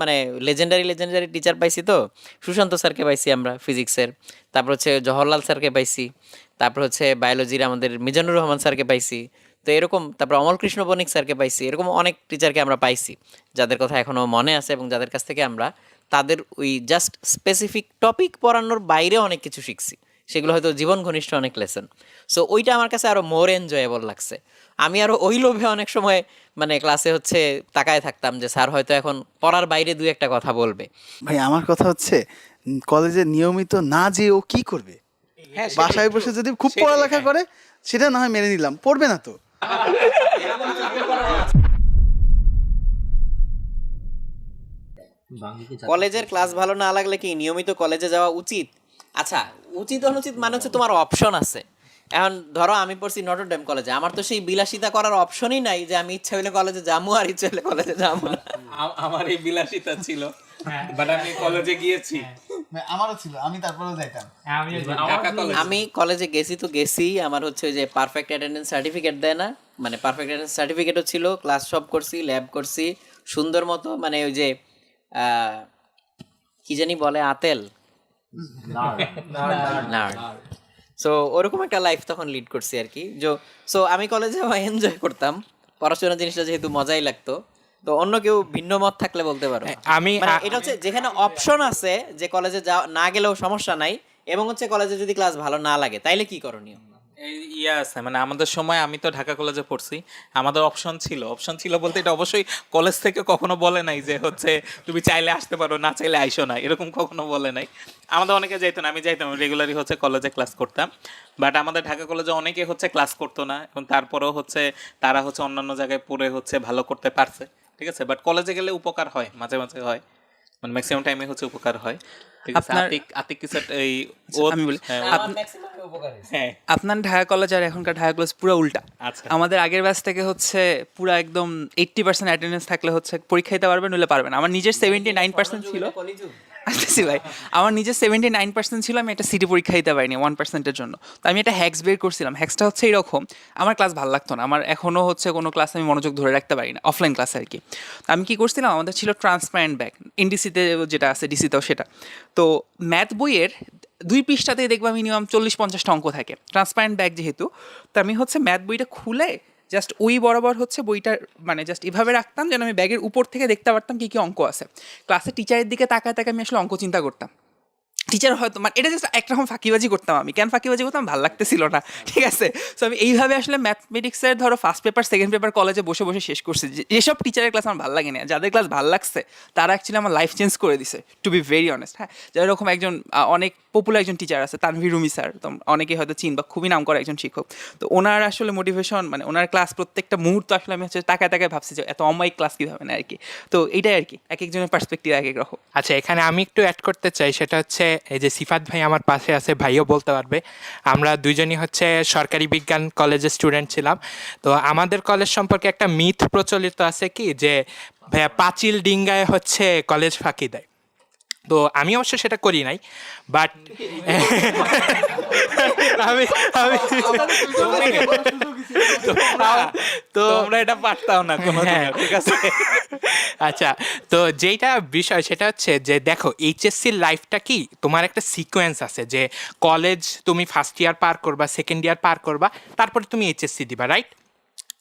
মানে legendary legendary teacher পাইছি তো। সুশান্ত স্যারকে পাইছি আমরা ফিজিক্সের তারপর হচ্ছে জওহরলাল স্যারকে পাইছি। তারপর হচ্ছে বায়োলজির আমাদের মিজানুর রহমান স্যারকে পাইছি। তো এরকম তারপর অমল কৃষ্ণ বণিক স্যারকে পাইছি। এরকম অনেক টিচারকে আমরা পাইছি, যাদের কথা এখনও মনে আছে এবং যাদের কাছ থেকে আমরা তাদের ওই জাস্ট স্পেসিফিক টপিক পড়ানোর বাইরে অনেক কিছু শিখছি। সেগুলো হয়তো জীবন ঘনিষ্ঠ অনেক লেসন সো ওইটা আমার কাছে আরও মোর এনজয়েবল লাগছে। আমি আরও ওই লোভে অনেক সময় মানে ক্লাসে হচ্ছে তাকায় থাকতাম যে স্যার হয়তো এখন পড়ার বাইরে দুই একটা কথা বলবে। ভাই আমার কথা হচ্ছে কলেজে নিয়মিত না যে ও কি করবে? হ্যাঁ, বাসায় বসে যদি খুব পড়ালেখা করে সেটা না হয় মেনে নিলাম পড়বে না তো। কলেজের ক্লাস ভালো না লাগলে কি নিয়মিত কলেজে যাওয়া উচিত? আচ্ছা উচিত অনুচিত মানে হচ্ছে তোমার অপশন আছে। এখন ধরো আমি পড়ছি নটরডেম কলেজে আমার তো সেই বিলাসিতা করার অপশনই নাই যে আমি ইচ্ছা হইলে কলেজে যাব আর ইচ্ছা হইলে কলেজে যাব না। আমার এই বিলাসিতা ছিল বাট আমি কলেজে গিয়েছি। আমারও ছিল আমি তারপরেও যাইতাম। আমি কলেজে গেছি তো গেছি আমার হচ্ছে ওই যে পারফেক্ট অ্যাটেন্ডেন্স সার্টিফিকেট দেয় না মানে পারফেক্ট অ্যাটেন্ডেন্স সার্টিফিকেটও ছিল ক্লাস সব করছি ল্যাব করছি সুন্দর মতো মানে ওই যে আহ, কি জানি বলে আতেল। সো ওরকম একটা লাইফ তখন লিড করছি আর কি সো আমি কলেজে এনজয় করতাম। পড়াশোনা জিনিসটা যেহেতু মজাই লাগতো। তো অন্য কেউ ভিন্ন মত থাকলে বলতে পারো। আমি মানে এটা হচ্ছে যেখানে অপশন আছে যে কলেজে যা না গেলেও সমস্যা নাই। এবং হচ্ছে কলেজে যদি ক্লাস ভালো না লাগে তাইলে কি করণীয়? ইয়ে মানে আমাদের সময় আমি তো ঢাকা কলেজে পড়ছি। আমাদের অপশন ছিল। অপশন ছিল বলতে এটা অবশ্যই কলেজ থেকে কখনো বলে নাই যে হচ্ছে তুমি চাইলে আসতে পারো, না চাইলে আইসো না, এরকম কখনো বলে নাই। আমাদের অনেকে যাইতো না, আমি যাইতাম রেগুলারই হচ্ছে কলেজে ক্লাস করতাম। বাট আমাদের ঢাকা কলেজে অনেকে হচ্ছে ক্লাস করতো না, এবং তারপরেও হচ্ছে তারা হচ্ছে অন্যান্য জায়গায় পড়ে হচ্ছে ভালো করতে পারছে। ঠিক আছে? বাট কলেজে গেলে উপকার হয়, মাঝে মাঝে হয়। মানে ম্যাক্সিমাম টাইমে হচ্ছে উপকার হয়। আপনার- আতিক এই ও আমি বলি। হ্যাঁ, হ্যাঁ। আপনার ঢাকা কলেজ আর এখনকার ঢাকা কলেজ পুরো উল্টা। আচ্ছা। আমাদের আগের ব্যাচ থেকে হচ্ছে পুরো একদম এইট্টি পার্সেন্ট অ্যাটেন্ডেন্স থাকলে হচ্ছে পরীক্ষা দিতে পারবেন নইলে পারবেন আমার নিজের সেভেন্টি নাইন পার্সেন্ট ছিল। আসতেছি ভাই। আমার নিজের সেভেন্টি নাইন পার্সেন্ট ছিল, আমি একটা সিটি পরীক্ষা দিতে পারিনি ওয়ান পার্সেন্টের জন্য। তো আমি একটা হ্যাক্স বের করছিলাম। হ্যাক্সটা হচ্ছে এরকম, আমার ক্লাস ভালো লাগতো না। আমার এখনও হচ্ছে কোনো ক্লাস আমি মনোযোগ ধরে রাখতে পারি না অফলাইন ক্লাস আর কি। তো আমি কি করছিলাম, আমাদের ছিল ট্রান্সপারেন্ট ব্যাগ ইন্ডিসিতে যেটা আছে ডিসিতেও সেটা। তো ম্যাথ বইয়ের দুই পৃষ্ঠাতেই দেখবা মিনিমাম চল্লিশ পঞ্চাশটা অঙ্ক থাকে ট্রান্সপারেন্ট ব্যাগ যেহেতু। তো আমি হচ্ছে ম্যাথ বইটা খুলে জাস্ট ওই বরাবর হচ্ছে বইটা মানে জাস্ট এভাবে রাখতাম যেন আমি ব্যাগের উপর থেকে দেখতে পারতাম কী কী অঙ্ক আছে। ক্লাসে টিচারের দিকে তাকায় তাকায় আমি আসলে অঙ্ক চিন্তা করতাম। টিচার হয়তো মানে এটা জাস্ট একরকম ফাঁকিবাজি করতাম আমি। কেন ফাঁকিবাজি করতাম? ভালো লাগতেছিল না। ঠিক আছে? সো আমি এইভাবে আসলে ম্যাথমেটিক্সের ধরো ফার্স্ট পেপার সেকেন্ড পেপার কলেজে বসে বসে শেষ করছি। যেসব টিচারের ক্লাস আমার ভালো লাগে না যাদের ক্লাস ভালো লাগছে, তারা অ্যাকচুয়ালি আমার লাইফ চেঞ্জ করে দিছে টু বি ভেরি অনেস্ট হ্যাঁ? যেরকম একজন অনেক পপুলার একজন টিচার আছে, তানভি রুমি স্যার তো অনেকে হয়তো চিন বা খুবই নাম করা একজন শিক্ষক। তো ওনার আসলে মোটিভেশন মানে ওনার ক্লাস প্রত্যেকটা মুহূর্ত আসলে আমি হচ্ছে তাকায় তাকায় ভাবছি যে এত অমায়িক ক্লাস কীভাবে না আর কি? তো এইটাই আর কি এক একজনের পার্সপেক্টিভ এক এক রকম। আচ্ছা এখানে আমি একটু অ্যাড করতে চাই, সেটা হচ্ছে এই যে সিফাত ভাই আমার পাশে আছে, ভাইও বলতে পারবে। আমরা দুইজনই হচ্ছে সরকারি বিজ্ঞান কলেজের স্টুডেন্ট ছিলাম। তো আমাদের কলেজ সম্পর্কে একটা মিথ প্রচলিত আছে কি, যে ভাইয়া পাঁচিল ডিঙ্গায় হচ্ছে কলেজ ফাঁকি দেয়। তো আমি অবশ্য সেটা করি নাই বাট আমি আমি তো তোমরা এটা পারতাও না কোনো হ্যাঁ। ঠিক আছে? আচ্ছা তো যেটা বিষয় সেটা হচ্ছে যে দেখো এইচএসসির লাইফটা কি? তোমার একটা সিকোয়েন্স আছে যে কলেজ তুমি ফার্স্ট ইয়ার পার করবা সেকেন্ড ইয়ার পার করবা তারপরে তুমি এইচএসসি দিবা রাইট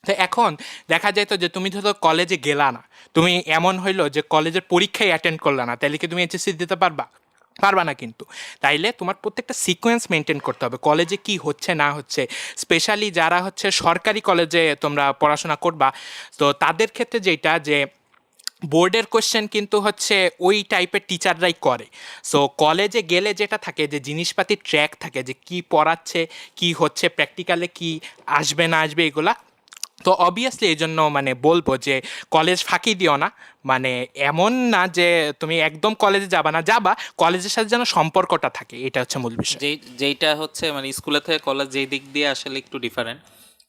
তো এখন দেখা যায় তো যে তুমি ধরো কলেজে গেলা না তুমি এমন হইল যে কলেজের পরীক্ষায় অ্যাটেন্ড করলা না তাহলে কি তুমি এইচএসসি দিতে পারবা? পারবা না কিন্তু। তাইলে তোমার প্রত্যেকটা সিকোয়েন্স মেনটেন করতে হবে। কলেজে কি হচ্ছে, না হচ্ছে। স্পেশালি যারা হচ্ছে সরকারি কলেজে তোমরা পড়াশোনা করবা, তো তাদের ক্ষেত্রে যেটা যে, বোর্ডের কোশ্চেন কিন্তু হচ্ছে ওই টাইপের টিচাররাই করে। সো কলেজে গেলে যেটা থাকে যে জিনিসপাতির ট্র্যাক থাকে যে, কি পড়াচ্ছে, কি হচ্ছে প্র্যাকটিক্যালে কি আসবে, না আসবে, এগুলা তো অবভিয়াসলি এই জন্য মানে বলব যে কলেজ ফাঁকি দিও না। মানে এমন না যে তুমি একদম কলেজে যাবা না যাবা কলেজের সাথে যেন সম্পর্কটা থাকে এটা হচ্ছে মূল বিষয়। যেই যেইটা হচ্ছে মানে স্কুলে থেকে কলেজ যেই দিক দিয়ে আসলে একটু ডিফারেন্ট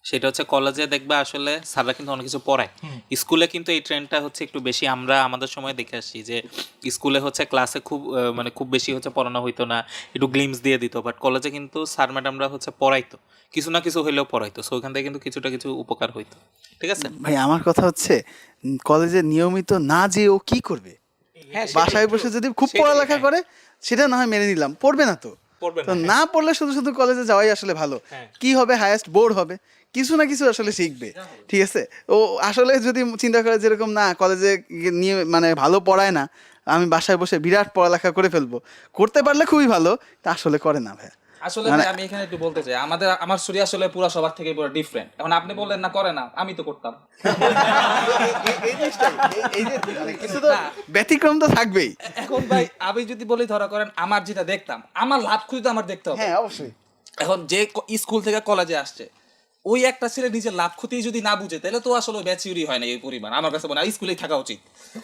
সেটা হচ্ছে কলেজে দেখবে আসলে স্যাররা কিন্তু অনেক কিছু পড়ায়। স্কুলে কিন্তু এই ট্রেন্ডটা হচ্ছে একটু বেশি আমরা আমাদের সময় দেখে আসছি যে স্কুলে হচ্ছে ক্লাসে খুব মানে খুব বেশি হচ্ছে পড়ানো হইতো না একটু গ্লিমস দিয়ে দিত। বাট কলেজে কিন্তু স্যার ম্যাডামরা হচ্ছে পড়াইতো। কিছু না কিছু হইলেও পড়াইতো। সো ওখান থেকে কিন্তু কিছুটা কিছু উপকার হইতো। ঠিক আছে? ভাই আমার কথা হচ্ছে কলেজে নিয়মিত না যে ও কি করবে? হ্যাঁ, বাসায় বসে যদি খুব পড়ালেখা হ্যাঁ। করে সেটা না হয় মেনে নিলাম। পড়বে না তো। তো না, না পড়লে শুধু শুধু কলেজে যাওয়াই আসলে ভালো। হ্যাঁ। কি হবে হায়েস্ট বোর্ড হবে। কিছু না কিছু আসলে শিখবে। ঠিক আছে? ও আসলে যদি চিন্তা করে যেরকম না কলেজে নিয়ে মানে ভালো পড়ায় না আমি বাসায় বসে বিরাট পড়ালেখা করে ফেলব। করতে পারলে খুবই ভালো তা আসলে করে না ভাই আসলে মানে- আমি এখানে একটু বলতে চাই আমাদের আমার আসলে পুরো সবার থেকে পুরো ডিফারেন্ট এখন আপনি বললেন না করে না আমি তো করতাম। এই যে মানে কিছু তো ব্যতিক্রম তো থাকবেই। এখন ভাই আমি যদি বলি ধরা করেন আমার যেটা দেখতাম আমার লাভ খুঁজে তো আমার দেখতে হবে। হ্যাঁ অবশ্যই। এখন যে স্কুল থেকে কলেজে আসছে ওই একটা ছেলে নিজের লাভ ক্ষতি যদি না বুঝে তাহলে তো আসলে ম্যাচিউরি হয় না এই পরিমাণ। আমার কাছে মনে হয় স্কুলেই থাকা উচিত।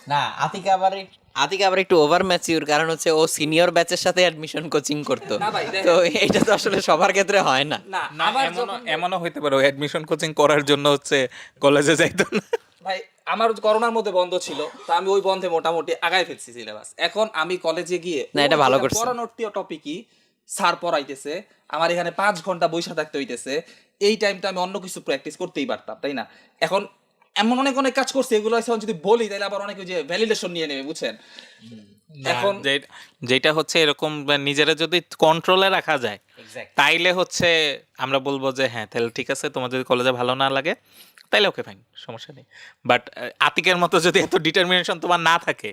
না আতিকা আবার আতিকা আবার একটু ওভার ম্যাচিউর কারণ হচ্ছে ও সিনিয়র ব্যাচের সাথে অ্যাডমিশন কোচিং করতো। তো এটা তো আসলে সবার ক্ষেত্রে হয় না। না এমনও যখন- এমনও হইতে পারে অ্যাডমিশন কোচিং করার জন্য হচ্ছে কলেজে যাইতো না। ভাই আমার করোনার মধ্যে বন্ধ ছিল তো আমি ওই বন্ধে মোটামুটি আগায় ফেলছি সিলেবাস এখন আমি কলেজে গিয়ে না, এটা ভালো করছে। পড়ানোর টপিকই স্যার পড়াইতেছে। আমার এখানে পাঁচ ঘণ্টা বৈশা থাকতে হইতেছে। এই টাইমটা আমি অন্য কিছু প্র্যাকটিস করতেই পারতাম তাই না? এখন এমন অনেক অনেক কাজ করছি এগুলো এখন যদি বলি তাহলে আবার অনেক যে ভ্যালিডেশন নিয়ে নেবে বুঝছেন? এখন যেটা হচ্ছে এরকম বা নিজেরা যদি কন্ট্রোলে রাখা যায় তাইলে হচ্ছে আমরা বলব যে হ্যাঁ তাহলে ঠিক আছে তোমার যদি কলেজে ভালো না লাগে তাইলে ওকে ফাইন সমস্যা নেই। বাট আতিকের মতো যদি এত ডিটারমিনেশন তোমার না থাকে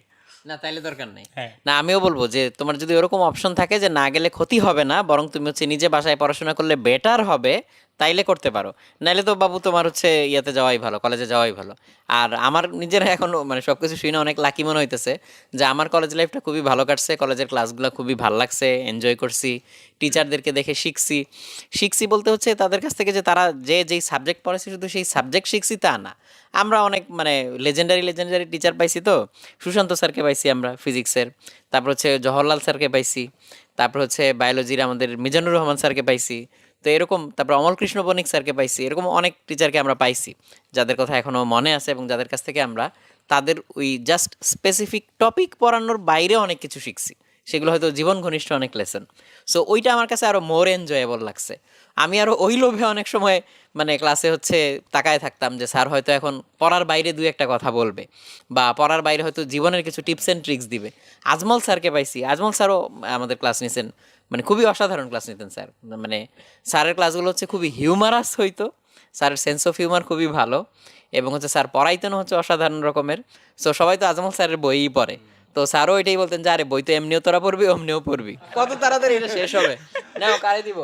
না তাইলে দরকার নেই। হ্যাঁ। না আমিও বলব যে তোমার যদি ওরকম অপশন থাকে যে না গেলে ক্ষতি হবে না বরং তুমি হচ্ছে নিজে বাসায় পড়াশোনা করলে বেটার হবে তাইলে করতে পারো। নাইলে তো বাবু তোমার হচ্ছে ইয়েতে যাওয়াই ভালো কলেজে যাওয়াই ভালো। আর আমার নিজের এখন মানে সব কিছু শুনে অনেক লাকি মনে হইতেছে যে আমার কলেজ লাইফটা খুবই ভালো কাটছে কলেজের ক্লাসগুলো খুবই ভালো লাগছে এনজয় করছি টিচারদেরকে দেখে শিখছি। শিখছি বলতে হচ্ছে তাদের কাছ থেকে যে তারা যে যেই সাবজেক্ট পড়াচ্ছে শুধু সেই সাবজেক্ট শিখছি তা না। আমরা অনেক মানে লেজেন্ডারি লেজেন্ডারি টিচার পাইছি তো, সুশান্ত স্যারকে পাইছি আমরা ফিজিক্সের তারপর হচ্ছে জওহরলাল স্যারকে পাইছি। তারপর হচ্ছে বায়োলজির আমাদের মিজানুর রহমান স্যারকে পাইছি। তো এরকম, তারপর অমল কৃষ্ণ বণিক স্যারকে পাইছি। এরকম অনেক টিচারকে আমরা পাইছি, যাদের কথা এখনও মনে আছে এবং যাদের কাছ থেকে আমরা তাদের ওই জাস্ট স্পেসিফিক টপিক পড়ানোর বাইরে অনেক কিছু শিখছি। সেগুলো হয়তো জীবন ঘনিষ্ঠ অনেক লেসন সো ওইটা আমার কাছে আরও মোর এনজয়েবল লাগছে। আমি আরও ওই লোভে অনেক সময় মানে ক্লাসে হচ্ছে তাকায় থাকতাম যে স্যার হয়তো এখন পড়ার বাইরে দুই একটা কথা বলবে বা পড়ার বাইরে হয়তো জীবনের কিছু টিপস অ্যান্ড ট্রিক্স দিবে। আজমল স্যারকে পাইছি। আজমল স্যারও আমাদের ক্লাস নিছেন। মানে খুবই অসাধারণ ক্লাস নিতেন স্যার। মানে স্যারের ক্লাসগুলো হচ্ছে খুবই হিউমারাস হইতো। স্যারের সেন্স অফ হিউমার খুবই ভালো এবং হচ্ছে স্যার পড়াইতেন হচ্ছে অসাধারণ রকমের। সো সবাই তো আজমল স্যারের বইই পড়ে। তো স্যারও এটাই বলতেন যে আরে বই তো এমনিও তোরা পড়বি অমনিও পড়বি। কত তাড়াতাড়ি এটা শেষ হবে। নাও কারে দিব?